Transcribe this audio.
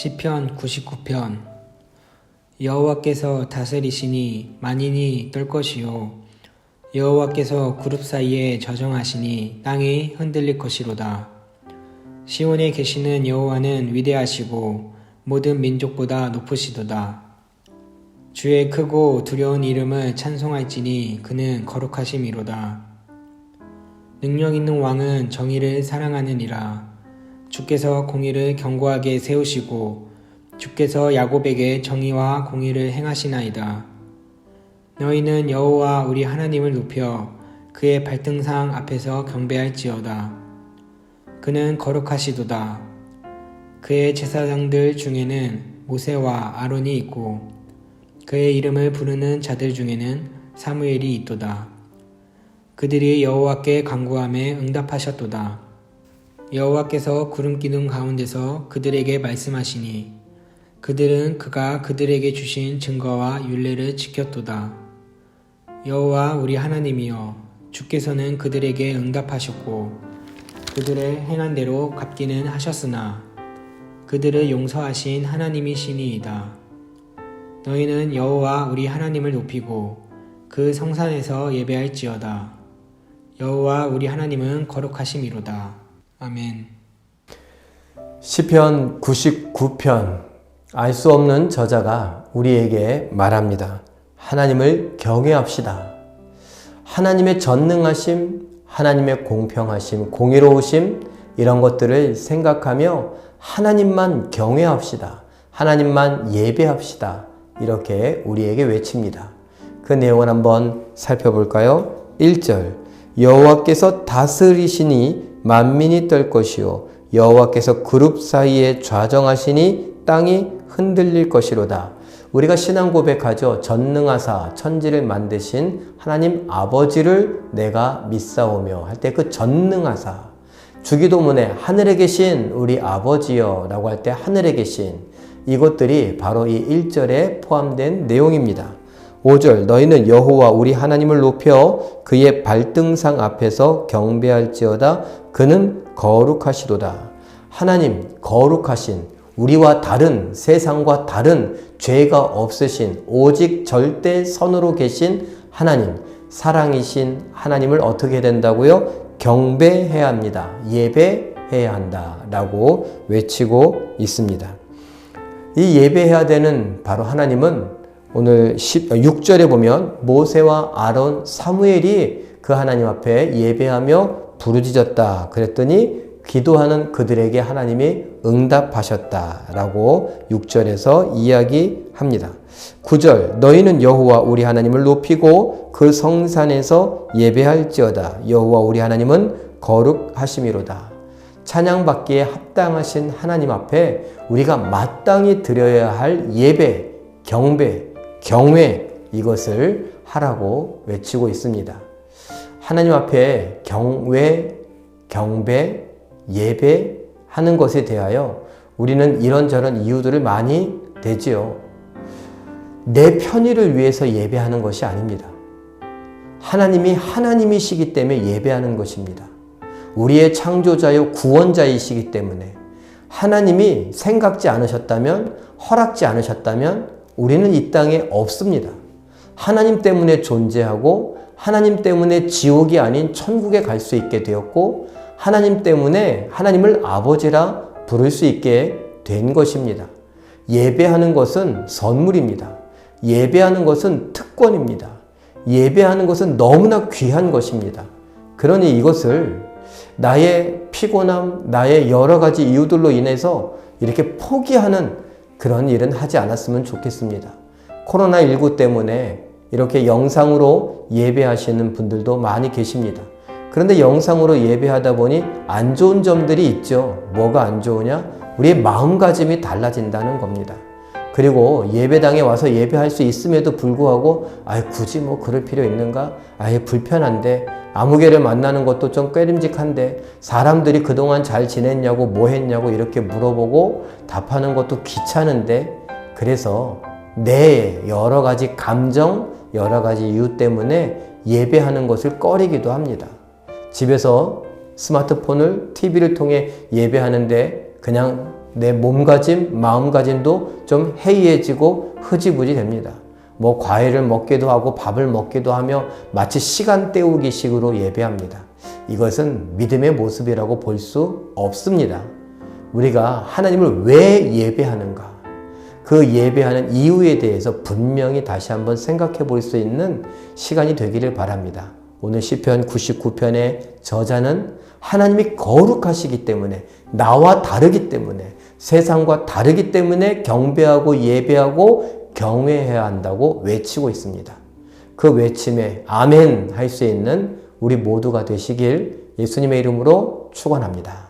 시편 99편. 여호와께서 다스리시니 만인이 떨 것이요. 여호와께서 그룹 사이에 저정하시니 땅이 흔들릴 것이로다. 시온에 계시는 여호와는 위대하시고 모든 민족보다 높으시도다. 주의 크고 두려운 이름을 찬송할지니 그는 거룩하심이로다. 능력 있는 왕은 정의를 사랑하느니라 주께서 공의를 견고하게 세우시고 주께서 야곱에게 정의와 공의를 행하시나이다. 너희는 여호와 우리 하나님을 높여 그의 발등상 앞에서 경배할지어다. 그는 거룩하시도다. 그의 제사장들 중에는 모세와 아론이 있고 그의 이름을 부르는 자들 중에는 사무엘이 있도다. 그들이 여호와께 간구함에 응답하셨도다. 여호와께서 구름 기둥 가운데서 그들에게 말씀하시니 그들은 그가 그들에게 주신 증거와 율례를 지켰도다. 여호와 우리 하나님이여 주께서는 그들에게 응답하셨고 그들의 행한 대로 갚기는 하셨으나 그들을 용서하신 하나님이시니이다. 너희는 여호와 우리 하나님을 높이고 그 성산에서 예배할지어다. 여호와 우리 하나님은 거룩하심이로다. 아멘. 시편 99편 알 수 없는 저자가 우리에게 말합니다. 하나님을 경외합시다. 하나님의 전능하심, 하나님의 공평하심, 공의로우심 이런 것들을 생각하며 하나님만 경외합시다. 하나님만 예배합시다. 이렇게 우리에게 외칩니다. 그 내용을 한번 살펴볼까요? 1절 여호와께서 다스리시니 만민이 떨 것이요 여호와께서 그룹 사이에 좌정하시니 땅이 흔들릴 것이로다. 우리가 신앙 고백하죠. 전능하사 천지를 만드신 하나님 아버지를 내가 믿사오며 할 때 그 전능하사 주기도문에 하늘에 계신 우리 아버지여 라고 할 때 하늘에 계신 이것들이 바로 이 1절에 포함된 내용입니다. 5절 너희는 여호와 우리 하나님을 높여 그의 발등상 앞에서 경배할지어다 그는 거룩하시도다. 하나님 거룩하신 우리와 다른 세상과 다른 죄가 없으신 오직 절대 선으로 계신 하나님 사랑이신 하나님을 어떻게 된다고요? 경배해야 합니다. 예배해야 한다라고 외치고 있습니다. 이 예배해야 되는 바로 하나님은 오늘 6절에 보면 모세와 아론, 사무엘이 그 하나님 앞에 예배하며 부르짖었다. 그랬더니 기도하는 그들에게 하나님이 응답하셨다라고 6절에서 이야기합니다. 9절 너희는 여호와 우리 하나님을 높이고 그 성산에서 예배할지어다. 여호와 우리 하나님은 거룩하심이로다. 찬양받기에 합당하신 하나님 앞에 우리가 마땅히 드려야 할 예배, 경배, 경외 이것을 하라고 외치고 있습니다. 하나님 앞에 경외, 경배, 예배 하는 것에 대하여 우리는 이런저런 이유들을 많이 대지요. 내 편의를 위해서 예배하는 것이 아닙니다. 하나님이 하나님이시기 때문에 예배하는 것입니다. 우리의 창조자요 구원자이시기 때문에 하나님이 생각지 않으셨다면 허락지 않으셨다면 우리는 이 땅에 없습니다. 하나님 때문에 존재하고 하나님 때문에 지옥이 아닌 천국에 갈 수 있게 되었고 하나님 때문에 하나님을 아버지라 부를 수 있게 된 것입니다. 예배하는 것은 선물입니다. 예배하는 것은 특권입니다. 예배하는 것은 너무나 귀한 것입니다. 그러니 이것을 나의 피곤함, 나의 여러 가지 이유들로 인해서 이렇게 포기하는 그런 일은 하지 않았으면 좋겠습니다. 코로나19 때문에 이렇게 영상으로 예배하시는 분들도 많이 계십니다. 그런데 영상으로 예배하다 보니 안 좋은 점들이 있죠. 뭐가 안 좋으냐? 우리의 마음가짐이 달라진다는 겁니다. 그리고 예배당에 와서 예배할 수 있음에도 불구하고 아 굳이 뭐 그럴 필요 있는가? 아예 불편한데 아무개를 만나는 것도 좀 꾀림직한데 사람들이 그동안 잘 지냈냐고 뭐 했냐고 이렇게 물어보고 답하는 것도 귀찮은데 그래서 내 여러 가지 감정, 여러 가지 이유 때문에 예배하는 것을 꺼리기도 합니다. 집에서 스마트폰을 TV를 통해 예배하는데 그냥 내 몸가짐, 마음가짐도 좀 해이해지고 흐지부지 됩니다. 뭐 과일을 먹기도 하고 밥을 먹기도 하며 마치 시간 때우기 식으로 예배합니다. 이것은 믿음의 모습이라고 볼 수 없습니다. 우리가 하나님을 왜 예배하는가? 그 예배하는 이유에 대해서 분명히 다시 한번 생각해 볼 수 있는 시간이 되기를 바랍니다. 오늘 시편 99편의 저자는 하나님이 거룩하시기 때문에 나와 다르기 때문에 세상과 다르기 때문에 경배하고 예배하고 경외해야 한다고 외치고 있습니다. 그 외침에 아멘 할 수 있는 우리 모두가 되시길 예수님의 이름으로 축원합니다.